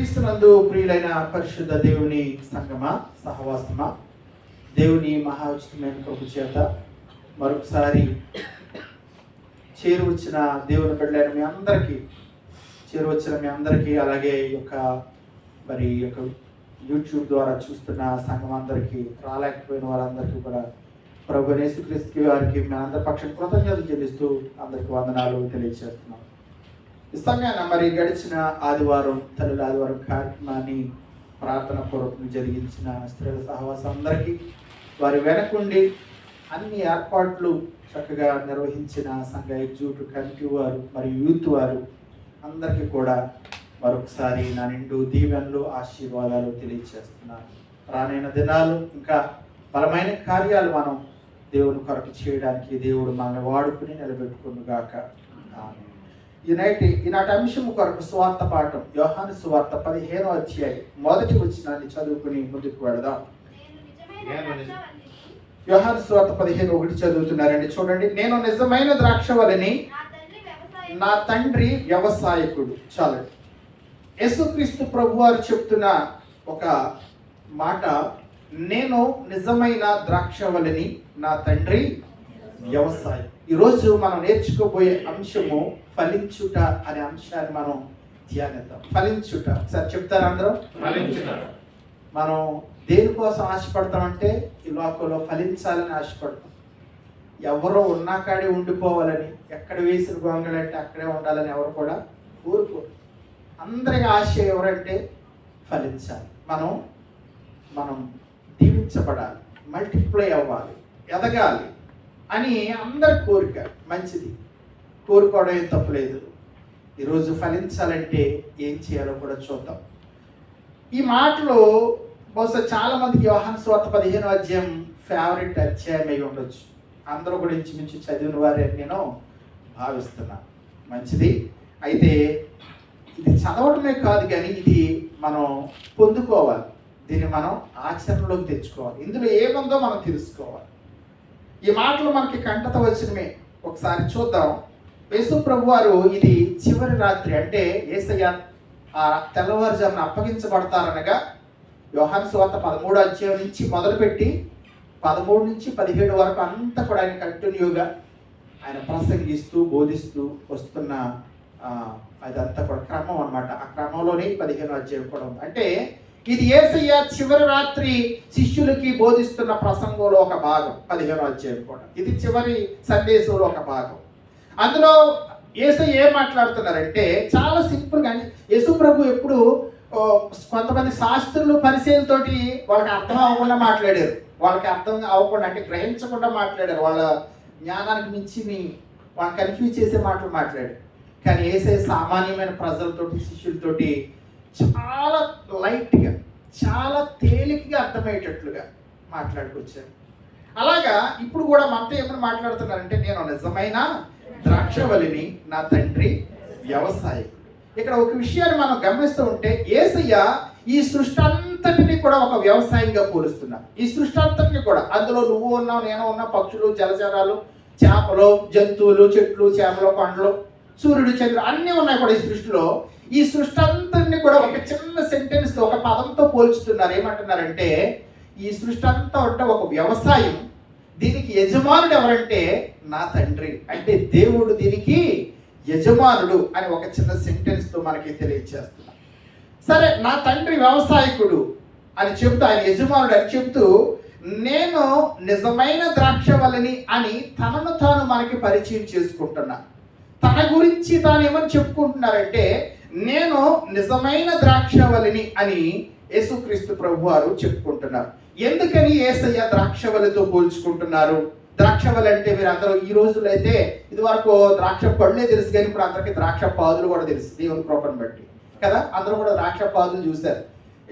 క్రీస్తునందు ప్రియులైన పరిశుద్ధ దేవుని సంగమ సహవాసమా? దేవుని మహా ఉచితమైన కృప చేత మరొకసారి చేరువచ్చిన దేవుని బిడ్డలైన మీ అందరికీ చేరువచ్చిన మీ అందరికీ అలాగే ఈ యొక్క మరి యొక్క యూట్యూబ్ ద్వారా చూస్తున్న సంఘం అందరికీ రాలేకపోయిన వారందరికీ కూడా ప్రభు యేసుక్రీస్తుకి వారికి మీ అందరి పక్షం కృతజ్ఞతలు చెల్లిస్తూ అందరికీ వందనాలు తెలియజేస్తున్నాం. ఇష్టంగా మరి గడిచిన ఆదివారం తల్లుల ఆదివారం కార్యక్రమాన్ని ప్రార్థన పూర్వకం జరిగించిన స్త్రీల సహవాసం అందరికీ వారి వెనకుండి అన్ని ఏర్పాట్లు చక్కగా నిర్వహించిన సంఘ ఎగ్జిక్యూటివ్ కమిటీ వారు మరియు యూత్ వారు అందరికీ కూడా మరొకసారి నా నిండు దీవెనలు ఆశీర్వాదాలు తెలియజేస్తున్నాను రానైన దినాలు ఇంకా బలమైన కార్యాలు మనం దేవుని కొరకు చేయడానికి దేవుడు మనల్ని వాడుకుని నిలబెట్టుకును ఆమె ఈనాటి ఈనాటి అంశం కొరకు సువార్త పాఠం యోహాను సువార్త పదిహేనో అధ్యాయం మొదటి వచ్చినాన్ని చదువుకుని ముందుకు వెళదాం. యోహాను సువార్త పదిహేను ఒకటి చదువుతున్నారండి. చూడండి నేను నిజమైన ద్రాక్ష వలని నా తండ్రి వ్యవసాయకుడు. చాలు యేసుక్రీస్తు ప్రభు వారు చెప్తున్న ఒక మాట నేను నిజమైన ద్రాక్షవలని నా తండ్రి వ్యవసాయం. ఈరోజు మనం నేర్చుకోబోయే అంశము ఫలించుట అనే అంశాన్ని మనం ధ్యానిద్దాం. ఫలించుట. ఒకసారి చెప్తారా అందరం? మనం దేనికోసం ఆశపడతామంటే ఈ లోకంలో ఫలించాలని ఆశపడతాం. ఎవరో ఉన్నా కాడే ఉండిపోవాలని ఎక్కడ వేసిన గొంగళంటే అక్కడే ఉండాలని ఎవరు కూడా కోరుకోరు. అందరికి ఆశ ఎవరంటే ఫలించాలి. మనం మనం దీవించబడాలి. మల్టిప్లై అవ్వాలి. ఎదగాలి. అని అందరి కోరిక మంచిది. కోరుకోవడం ఏం తప్పులేదు. ఈరోజు ఫలించాలంటే ఏం చేయాలో కూడా చూద్దాం. ఈ మాటలో బహుశా చాలామందికి వ్యవహార స్వార్థ పదిహేను అధ్యాయం ఫేవరెట్ అధ్యాయం అయి ఉండొచ్చు. అందరూ కూడా ఇంచుమించు చదివిన వారే నేను భావిస్తున్నాను మంచిది. అయితే ఇది చదవడమే కాదు కానీ ఇది మనం పొందుకోవాలి. దీన్ని మనం ఆచరణలోకి తెచ్చుకోవాలి. ఇందులో ఏముందో మనం తెలుసుకోవాలి? ఈ మాటలు మనకి కంటత వచ్చినమే. ఒకసారి చూద్దాం. యేసు ప్రభు వారు ఇది చివరి రాత్రి అంటే ఏసయ్య ఆ తెల్లవారుజామున అప్పగించబడతారనగా యోహాను స్వార్థ పదమూడు అధ్యాయం నుంచి మొదలుపెట్టి పదమూడు నుంచి పదిహేడు వరకు అంతా కూడా ఆయన కంటిన్యూగా ఆయన ప్రసంగిస్తూ బోధిస్తూ వస్తున్న అదంతా కూడా క్రమం అనమాట ఆ క్రమంలోనే పదిహేను అధ్యాయం కూడా ఉంది. అంటే ఇది ఏసయ్య చివరి రాత్రి శిష్యులకి బోధిస్తున్న ప్రసంగంలో ఒక భాగం పదిహేను అధ్యాయం కూడా. ఇది చివరి సందేశంలో ఒక భాగం. అందులో ఏసయ్య ఏం మాట్లాడుతున్నారంటే చాలా సింపుల్ కానీ యేసు ప్రభు ఎప్పుడు కొంతమంది శాస్త్రులు పరిశీలతోటి వాళ్ళకి అర్థం అవ్వకుండా మాట్లాడారు. వాళ్ళకి అర్థం అవ్వకుండా అంటే గ్రహించకుండా మాట్లాడారు. వాళ్ళ జ్ఞానానికి మించి వాళ్ళని కన్ఫ్యూజ్ చేసే మాటలు మాట్లాడారు. కానీ ఏసే సామాన్యమైన ప్రజలతోటి శిష్యులతోటి చాలా లైట్గా చాలా తేలికగా అర్థమయ్యేటట్లుగా మాట్లాడుకొచ్చారు. అలాగా ఇప్పుడు కూడా మనతో ఏమని మాట్లాడుతున్నారంటే నేను నిజమైన ద్రాక్షవలిని నా తండ్రి వ్యవసాయకుడు. ఇక్కడ ఒక విషయాన్ని మనం గమనిస్తూ ఉంటే ఏసయ్య ఈ సృష్టి అంతటిని కూడా ఒక వ్యవసాయంగా పోలుస్తున్నారు. ఈ సృష్టి అంతటిని కూడా అందులో నువ్వు ఉన్నావు నేను ఉన్నా పక్షులు జలచరాలు చేపలు జంతువులు చెట్లు చేపలు పండ్లు సూర్యుడు చంద్రుడు అన్నీ ఉన్నాయి కూడా ఈ సృష్టిలో. ఈ సృష్టి అంతటిని కూడా ఒక చిన్న సెంటెన్స్తో ఒక పదంతో పోల్చుతున్నారు. ఏమంటున్నారంటే ఈ సృష్టి అంతా అంటే ఒక వ్యవసాయం. దీనికి యజమానుడు ఎవరంటే నా తండ్రి. అంటే దేవుడు దీనికి యజమానుడు అని ఒక చిన్న సెంటెన్స్తో మనకి తెలియజేస్తున్నారు సరే నా తండ్రి వ్యవసాయకుడు అని చెబుతూ ఆయన యజమానుడు అని చెబుతూ నేను నిజమైన ద్రాక్షవల్లిని అని తనను తాను మనకి పరిచయం చేసుకుంటున్నా. తన గురించి తాను ఏమని చెప్పుకుంటున్నారంటే నేను నిజమైన ద్రాక్షవల్లిని అని యేసుక్రీస్తు ప్రభు వారు చెప్పుకుంటున్నారు. ఎందుకని ఏసయ్య ద్రాక్షవల్లితో పోల్చుకుంటున్నారు? ద్రాక్షవల్లి అంటే మీరు అందరూ ఈ రోజుల్లో అయితే ఇది వరకు ద్రాక్ష పళ్ళే తెలుసు కానీ ఇప్పుడు అందరికీ ద్రాక్ష పాదులు కూడా తెలుసు. దేవుని కృపను బట్టి. కదా? అందరూ కూడా ద్రాక్ష పాదులు చూశారు.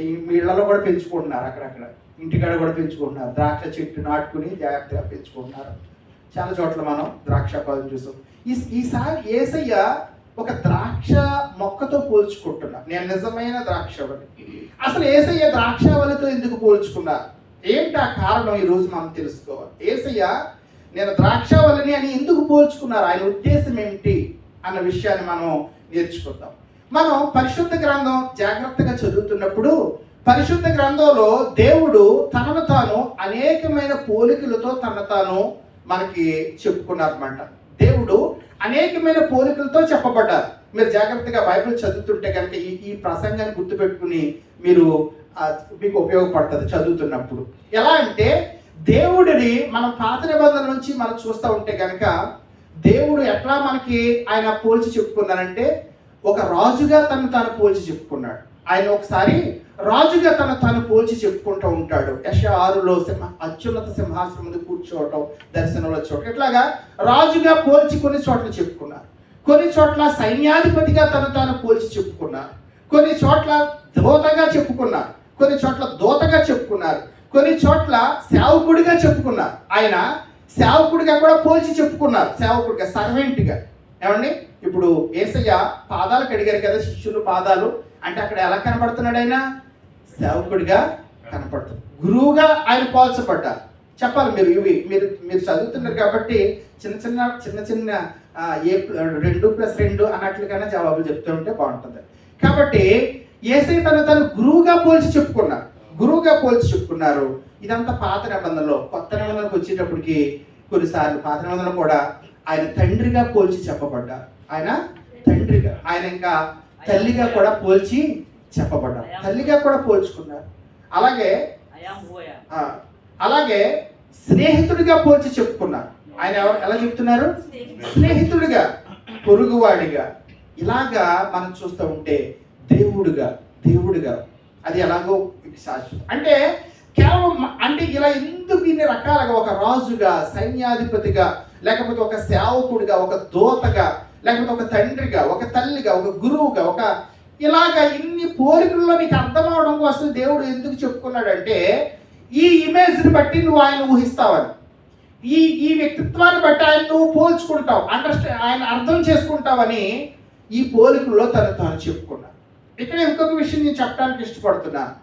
ఈ మీ ఇళ్ళలో కూడా పెంచుకుంటున్నారు అక్కడక్కడ. ఇంటికాడ కూడా పెంచుకుంటున్నారు. ద్రాక్ష చెట్టు నాటుకుని జాగ్రత్తగా పెంచుకుంటున్నారు. చాలా చోట్ల మనం ద్రాక్ష పాదులు చూసాం. ఈ ఈసారి ఏసయ్య ఒక ద్రాక్ష మొక్కతో పోల్చుకుంటున్నా. నేను నిజమైన ద్రాక్షవళి అసలు ఏసయ్య ద్రాక్షవళితో ఎందుకు పోల్చుకున్నారు? ఏంటి ఆ కారణం ఈ రోజు మనం తెలుసుకోవాలి. ఏసయ్య నేను ద్రాక్షవళిని అని ఎందుకు పోల్చుకున్నారు? ఆయన ఉద్దేశం ఏంటి? అన్న విషయాన్ని మనం నేర్చుకుందాం. మనం పరిశుద్ధ గ్రంథం జాగ్రత్తగా చదువుతున్నప్పుడు పరిశుద్ధ గ్రంథంలో దేవుడు తనను తాను అనేకమైన పోలికలతో తన తాను మనకి చెప్పుకున్నారన్నమాట. దేవుడు అనేకమైన పోలికలతో చెప్పబడ్డారు. మీరు జాగ్రత్తగా బైబిల్ చదువుతుంటే కనుక ఈ ఈ ప్రసంగాన్ని గుర్తుపెట్టుకుని మీరు మీకు ఉపయోగపడుతుంది చదువుతున్నప్పుడు. ఎలా అంటే దేవుడిని మనం పాత నిబంధన నుంచి మనం చూస్తూ ఉంటే కనుక దేవుడు ఎట్లా మనకి ఆయన పోల్చి చెప్పుకున్నారంటే ఒక రాజుగా తను తాను పోల్చి చెప్పుకున్నాడు. ఆయన ఒకసారి రాజుగా తను తాను పోల్చి చెప్పుకుంటూ ఉంటాడు. యశ ఆరులో సింహ అత్యున్నత సింహాసనం కూర్చోవటం దర్శనంలో చూడటం. ఇట్లాగా రాజుగా పోల్చి కొన్ని చోట్ల చెప్పుకున్నారు. కొన్ని చోట్ల సైన్యాధిపతిగా తను తాను పోల్చి చెప్పుకున్నారు. కొన్ని చోట్ల దోతగా చెప్పుకున్నారు. కొన్ని చోట్ల దోతగా చెప్పుకున్నారు. కొన్ని చోట్ల సేవకుడిగా చెప్పుకున్నారు. ఆయన సేవకుడిగా కూడా పోల్చి చెప్పుకున్నారు. సేవకుడిగా సర్వెంట్గా. ఏమండి? ఇప్పుడు ఏసయ్య పాదాలు కడిగారు కదా శిష్యులు పాదాలు. అంటే అక్కడ ఎలా కనబడుతున్నాడు ఆయన? సేవకుడిగా కనపడుతుంది గురువుగా ఆయన పోల్చబడ్డారు చెప్పాలి మీరు ఇవి మీరు మీరు చదువుతున్నారు కాబట్టి చిన్న చిన్న చిన్న చిన్న ఏ రెండు ప్లస్ రెండు అన్నట్లుగానే జవాబులు చెప్తూ ఉంటే బాగుంటుంది. కాబట్టి ఏసై తను తను గురువుగా పోల్చి చెప్పుకున్నారు గురువుగా పోల్చి చెప్పుకున్నారు. ఇదంతా పాత నిబంధనలో కొత్త నిబంధనకు వచ్చేటప్పటికి కొన్నిసార్లు పాత నిబంధనలు కూడా ఆయన తండ్రిగా పోల్చి చెప్పబడ్డారు ఆయన తండ్రిగా ఆయన ఇంకా తల్లిగా కూడా పోల్చి చెప్పబడ్డారు. తల్లిగా కూడా పోల్చుకున్నారు. అలాగే అలాగే స్నేహితుడిగా పోల్చి చెప్పుకున్నారు. ఆయన ఎవరు? ఎలా చెప్తున్నారు? స్నేహితుడిగా పొరుగువాడిగా. ఇలాగా మనం చూస్తూ ఉంటే దేవుడుగా దేవుడుగా. అది ఎలాగో శాశ్వతం. అంటే కేవలం అంటే ఇలా ఎందుకు ఇన్ని రకాలుగా ఒక రాజుగా సైన్యాధిపతిగా లేకపోతే ఒక సేవకుడిగా ఒక దోతగా లేకపోతే ఒక తండ్రిగా ఒక తల్లిగా ఒక గురువుగా ఒక ఇలాగా ఇన్ని పోలికల్లో నీకు అర్థం అవడం కోసం దేవుడు ఎందుకు చెప్పుకున్నాడంటే ఈ ఇమేజ్ని బట్టి నువ్వు ఆయన ఊహిస్తావని ఈ ఈ వ్యక్తిత్వాన్ని బట్టి ఆయన నువ్వు పోల్చుకుంటావు అండర్స్టాండ్ ఆయన అర్థం చేసుకుంటావని ఈ పోలికల్లో తను తాను చెప్పుకున్నాను ఇక్కడ ఇంకొక విషయం నేను చెప్పడానికి ఇష్టపడుతున్నాను.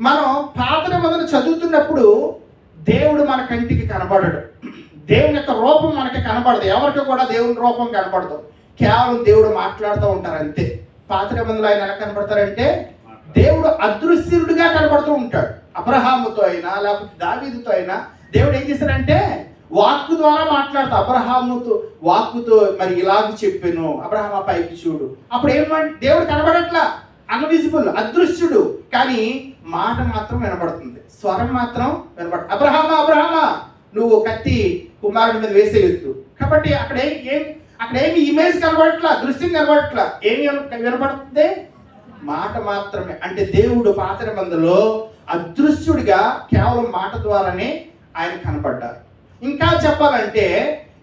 మనం పాత నిబంధన చదువుతున్నప్పుడు దేవుడు మన కంటికి కనబడడు. దేవుని యొక్క రూపం మనకి కనబడదు. ఎవరికి కూడా దేవుని రూపం కనబడదు కేవలం దేవుడు మాట్లాడుతూ ఉంటారు అంతే. పాత నిబంధనలు ఆయన ఎలా కనబడతారంటే దేవుడు అదృశ్యుడిగా కనబడుతూ ఉంటాడు. అబ్రహాముతో అయినా లేకపోతే దావీదుతో అయినా దేవుడు ఏం చేశారంటే వాక్కు ద్వారా మాట్లాడతా అబ్రహాముతో వాక్కుతో మరి ఇలాగ చెప్పాను అబ్రహామ పైకి చూడు. అప్పుడు ఏమంటే దేవుడు కనబడట్లా అన్విజిబుల్ అదృశ్యుడు. కానీ మాట మాత్రం వినబడుతుంది. స్వరం మాత్రం వినబడ అబ్రహామా అబ్రహామా నువ్వు కత్తి కుమారుడి మీద వేసేయొద్దు. కాబట్టి అక్కడ ఏం అక్కడ ఏమి ఇమేజ్ కనబడట్లా దృశ్యం కనబడట్లా. ఏమి వినపడుతుంది మాట మాత్రమే. అంటే దేవుడు పాత నిబంధనలో అదృశ్యుడిగా కేవలం మాట ద్వారానే ఆయన కనపడ్డారు ఇంకా చెప్పాలంటే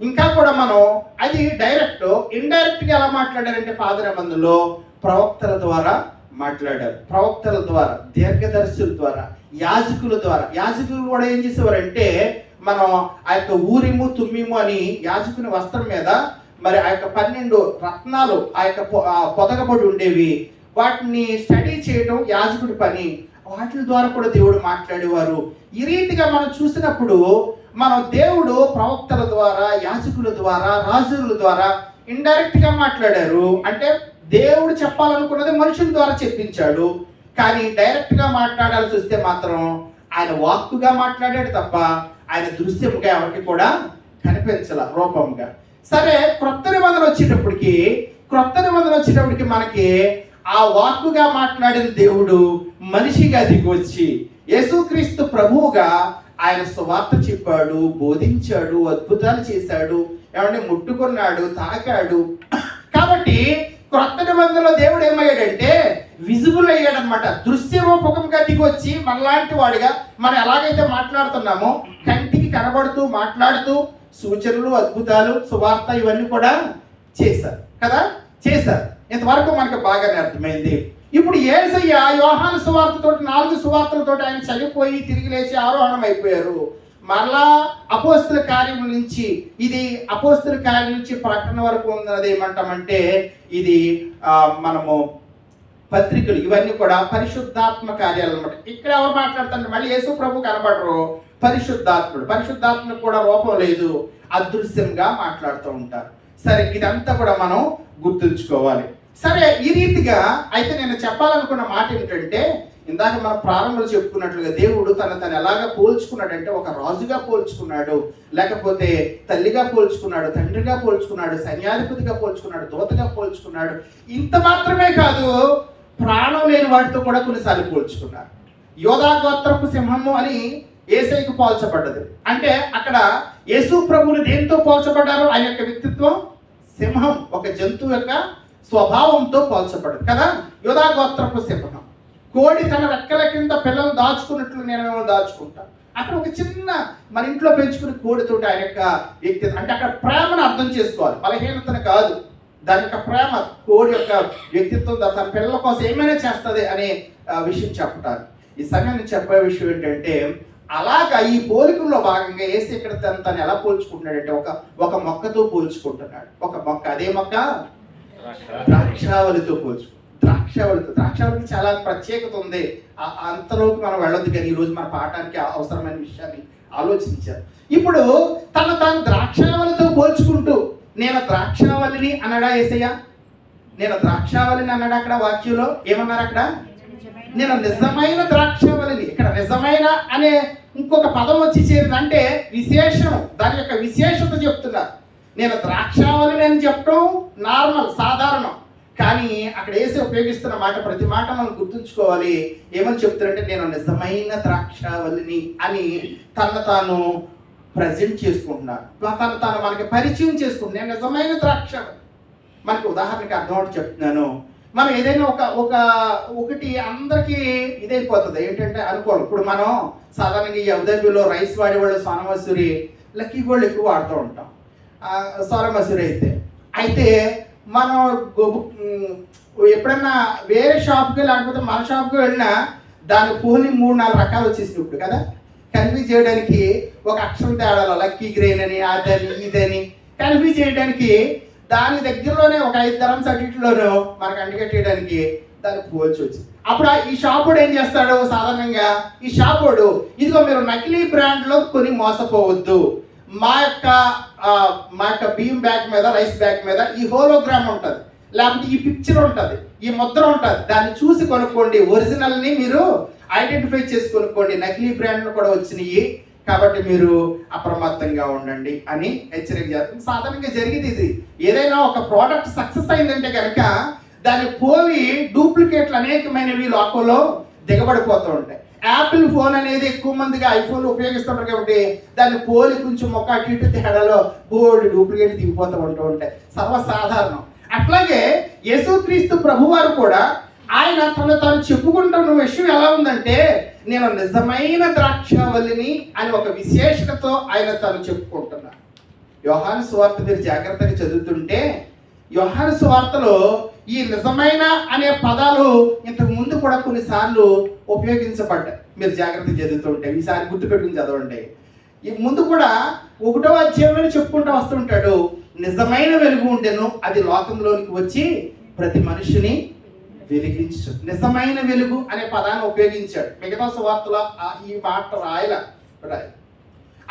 ఇంకా కూడా మనం అది డైరెక్ట్ ఇండైరెక్ట్గా ఎలా మాట్లాడారంటే పాత నిబంధనలో ప్రవక్తల ద్వారా మాట్లాడారు. ప్రవక్తల ద్వారా దీర్ఘదర్శుల ద్వారా యాజకుల ద్వారా. యాజకులు కూడా ఏం చేసేవారంటే మనం ఆ యొక్క ఊరిము తుమ్మిము అని యాజకుని వస్త్రం మీద మరి ఆ యొక్క పన్నెండు రత్నాలు ఆ యొక్క పొదగబడి ఉండేవి. వాటిని స్టడీ చేయడం యాజకుడి పని. వాటి ద్వారా కూడా దేవుడు మాట్లాడేవారు. ఈ రీతిగా మనం చూసినప్పుడు మనం దేవుడు ప్రవక్తల ద్వారా యాజకుల ద్వారా రాజుల ద్వారా ఇండైరెక్ట్గా మాట్లాడారు. అంటే దేవుడు చెప్పాలనుకున్నది మనుషుల ద్వారా చెప్పించాడు. కానీ డైరెక్ట్గా మాట్లాడాల్సి వస్తే మాత్రం ఆయన వాక్కుగా మాట్లాడాడు తప్ప ఆయన దృశ్యముగా ఎవరికి కూడా కనిపించాల రూపంగా. సరే క్రొత్త నిబంధన వచ్చేటప్పటికి క్రొత్త నిబంధన వచ్చేటప్పటికి మనకి ఆ వాక్కుగా మాట్లాడిన దేవుడు మనిషిగా దిగొచ్చి యేసుక్రీస్తు ప్రభువుగా ఆయన సువార్త చెప్పాడు బోధించాడు అద్భుతాలు చేశాడు ఏమంటే ముట్టుకున్నాడు తాకాడు. కాబట్టి క్రొత్త నిబంధనలో దేవుడు ఏమయ్యాడంటే విజిబుల్ అయ్యాడనమాట దృశ్య రూపకంగా దిగొచ్చి మనలాంటి వాడిగా మనం ఎలాగైతే మాట్లాడుతున్నామో కంటికి కనబడుతూ మాట్లాడుతూ సూచనలు అద్భుతాలు సువార్త ఇవన్నీ కూడా చేశారు. కదా? చేశారు. ఇంతవరకు మనకు బాగానే అర్థమైంది. ఇప్పుడు ఏసయ్య యోహాను సువార్తతో నాలుగు సువార్తలతో ఆయన చనిపోయి తిరిగి లేచి ఆరోహణం అయిపోయారు. మరలా అపోస్తుల కార్యం నుంచి ఇది అపోస్తుల కార్యం నుంచి ప్రకటన వరకు ఉన్నది ఏమంటామంటే ఇది మనము పత్రికలు ఇవన్నీ కూడా పరిశుద్ధాత్మ కార్యాలు అనమాట ఇక్కడ ఎవరు మాట్లాడుతారు మళ్ళీ యేసు ప్రభు కనబడరు. పరిశుద్ధాత్ముడు. పరిశుద్ధాత్మకు కూడా రూపం లేదు. అదృశ్యంగా మాట్లాడుతూ ఉంటారు. సరే ఇదంతా కూడా మనం గుర్తుంచుకోవాలి. సరే ఈ రీతిగా అయితే నేను చెప్పాలనుకున్న మాట ఏమిటంటే ఇందాక మనం ప్రారంభంలో చెప్పుకున్నట్లుగా దేవుడు తన తను ఎలాగ పోల్చుకున్నాడంటే ఒక రాజుగా పోల్చుకున్నాడు. లేకపోతే తల్లిగా పోల్చుకున్నాడు తండ్రిగా పోల్చుకున్నాడు సైన్యాధిపతిగా పోల్చుకున్నాడు దూతగా పోల్చుకున్నాడు. ఇంత మాత్రమే కాదు ప్రాణం లేని వాటితో కూడా కొన్నిసార్లు పోల్చుకున్నారు. యోధా గోత్రపు సింహము అని ఏసైకు పోల్చబడ్డది. అంటే అక్కడ యేసు ప్రభువుని దేంతో పోల్చబడ్డారు? ఆయన యొక్క వ్యక్తిత్వం సింహం ఒక జంతువు యొక్క స్వభావంతో పోల్చబడదు కదా? యోధా గోత్రపు సింహం. కోడి తన రెక్కల కింద పిల్లలు దాచుకున్నట్లు నేను మిమ్మల్ని దాచుకుంటా. అక్కడ ఒక చిన్న మన ఇంట్లో పెంచుకునే కోడితోటి ఆయన యొక్క వ్యక్తిత్వం అంటే అక్కడ ప్రేమను అర్థం చేసుకోవాలి. బలహీనతను కాదు. దాని యొక్క ప్రేమ కోడి యొక్క వ్యక్తిత్వం తన పిల్లల కోసం ఏమైనా చేస్తుంది అనే విషయం చెప్పటానికి. ఈ సమయం చెప్పే విషయం ఏంటంటే అలాగా ఈ పోలికల్లో భాగంగా ఏసి ఇక్కడ తను తను ఎలా పోల్చుకుంటున్నాడంటే ఒక ఒక మొక్కతో పోల్చుకుంటున్నాడు. ఒక మొక్క అదే మొక్క? ద్రాక్షావళితో పోల్చు ద్రాక్షావళితో. ద్రాక్షావళికి చాలా ప్రత్యేకత ఉంది. ఆ- అంతలోకి మనం వెళ్ళొద్దు కానీ ఈరోజు మన పాఠానికి అవసరమైన విషయాన్ని ఆలోచించారు. ఇప్పుడు తను తాను ద్రాక్షావళితో పోల్చుకుంటూ నేను ద్రాక్షావళిని అన్నాడా ఏసయ్య నేను ద్రాక్షావళిని అన్నాడు అక్కడ వాక్యంలో? ఏమన్నారు అక్కడ? నేను నిజమైన ద్రాక్షావళిని. ఇక్కడ నిజమైన అనే ఇంకొక పదం వచ్చి చేరిందంటే విశేషం. దాని యొక్క విశేషత చెప్తున్నారు నేను ద్రాక్షావళి అని చెప్పడం నార్మల్ సాధారణం. కానీ అక్కడ వేసి ఉపయోగిస్తున్న మాట ప్రతి మాట మనం గుర్తుంచుకోవాలి. ఏమని చెప్తారంటే నేను నిజమైన ద్రాక్షావళిని అని తన తాను ప్రజెంట్ చేసుకుంటున్నాను తను తాను మనకి పరిచయం చేసుకుంటున్నాను నేను నిజమైన ద్రాక్షావళి. మనకి ఉదాహరణకి అర్థం చెప్తున్నాను. మనం ఏదైనా ఒక ఒక ఒకటి అందరికీ ఇదైపోతుంది. ఏంటంటే అనుకోవాలి. ఇప్పుడు మనం సాధారణంగా ఈ అబుదాబిలో రైస్ వాడేవాళ్ళు సోనమసూరి లక్కీ గోల్డ్ ఎక్కువ వాడుతూ ఉంటాం. ఆ, సోనమసూరి అయితే. అయితే మనం ఎప్పుడన్నా వేరే షాప్కి లేకపోతే మన షాప్కి వెళ్ళినా దాని పోని మూడు నాలుగు రకాలు వచ్చేసినాయి ఇప్పుడు కదా. కన్ఫ్యూజ్ చేయడానికి ఒక అక్షరం తేడాలో లక్కీ గ్రెయిన్ అని అదని ఇదని. కన్ఫ్యూజ్ చేయడానికి దాని దగ్గరలోనే ఒక ఐదు ధరం సర్టిఫికెట్లోనూ మనకు అంటికట్టేయడానికి దాన్ని పోల్చి వచ్చింది. అప్పుడు ఈ షాపుడు ఏం చేస్తాడు సాధారణంగా? ఈ షాపుడు ఇదిగో మీరు నకిలీ బ్రాండ్లో కొని మోసపోవద్దు. మా యొక్క మా యొక్క బియ్యం బ్యాగ్ మీద రైస్ బ్యాగ్ మీద ఈ హోలోగ్రామ్ ఉంటుంది. లేకపోతే ఈ పిక్చర్ ఉంటుంది ఈ ముద్ర ఉంటుంది. దాన్ని చూసి కొనుక్కోండి. ఒరిజినల్ని మీరు ఐడెంటిఫై చేసి కొనుక్కోండి. నకిలీ బ్రాండ్లు కూడా వచ్చినాయి. కాబట్టి మీరు అప్రమత్తంగా ఉండండి అని హెచ్చరిక చేస్తుంది సాధారణంగా జరిగింది ఇది. ఏదైనా ఒక ప్రోడక్ట్ సక్సెస్ అయిందంటే కనుక దాన్ని పోలి డూప్లికేట్లు అనేకమైనవి లోకంలో దిగబడిపోతూ ఉంటాయి. యాపిల్ ఫోన్ అనేది ఎక్కువ మందిగా ఐఫోన్ ఉపయోగిస్తుంటారు కాబట్టి దాన్ని పోలి కొంచెం మొక్క అటు ఇటు తేడాలో బోల్డ్ డూప్లికేట్ దిగిపోతూ ఉంటూ ఉంటాయి. సర్వసాధారణం. అట్లాగే యేసుక్రీస్తు ప్రభువారు కూడా ఆయన తను తాను చెప్పుకుంటున్న విషయం ఎలా ఉందంటే నేను నిజమైన ద్రాక్షావళిని అని ఒక విశేషణతో ఆయన తను చెప్పుకుంటున్నాను యోహాను సువార్త మీరు జాగ్రత్తగా చదువుతుంటే యోహాను సువార్తలో ఈ నిజమైన అనే పదాలు ఇంతకు ముందు కూడా కొన్నిసార్లు ఉపయోగించబడ్డాయి. మీరు జాగ్రత్తగా చదువుతుంటే ఈసారి గుర్తుపెట్టుకుని చదవండి. ఈ ముందు కూడా ఒకటో అధ్యాయంలో చెప్పుకుంటూ వస్తుంటాడు. నిజమైన వెలుగు ఉండేను అది లోకంలోనికి వచ్చి ప్రతి మనిషిని వెలిగించు. నిజమైన వెలుగు అనే పదాన్ని ఉపయోగించాడు. మిగతా సువార్తలో ఈ మాట రాయల.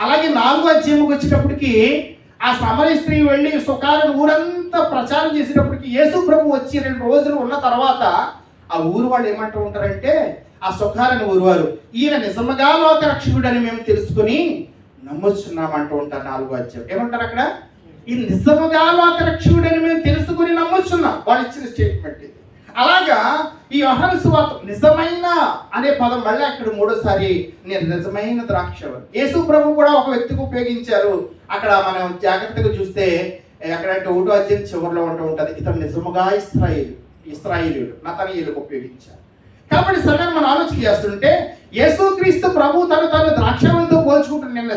అలాగే నాలుగో అధ్యాయంకి వచ్చేటప్పటికి ఆ సమరి స్త్రీ వెళ్ళి సుఖాలను ఊరంతా ప్రచారం చేసేటప్పటికి యేసు ప్రభు వచ్చి రెండు రోజులు ఉన్న తర్వాత ఆ ఊరు వాళ్ళు ఏమంటూ ఉంటారంటే ఆ సుఖాలను ఊరువారు ఈయన నిజముగా లోక రక్షకుడని మేము తెలుసుకుని నమ్ముచున్నామంటూ ఉంటారు నాలుగో అధ్యాయం. ఏమంటారు అక్కడ? ఈ నిజముగా లోక రక్షకుడని మేము తెలుసుకుని నమ్ముచున్నాం. వాళ్ళు ఇచ్చిన స్టేట్మెంట్ అలాగా ఈ యోహాను సువార్త నిజమైన అనే పదం మళ్ళీ అక్కడ మూడోసారి నేను నిజమైన ద్రాక్ష యేసు ప్రభు కూడా ఒక వ్యక్తికి ఉపయోగించారు. అక్కడ మనం జాగ్రత్తగా చూస్తే ఎక్కడంటే ఒకటో అధ్యాయం చివరిలో ఉంటూ ఉంటుంది ఇతను నిజముగా ఇస్రాయిల్ ఇస్రాయిలీయుడు నతనీయులకు ఉపయోగించారు. కాబట్టి సమయం మనం ఆలోచన చేస్తుంటే యేసుక్రీస్తు ప్రభు తను తను ద్రాక్షవల్లితో పోల్చుకుంటున్న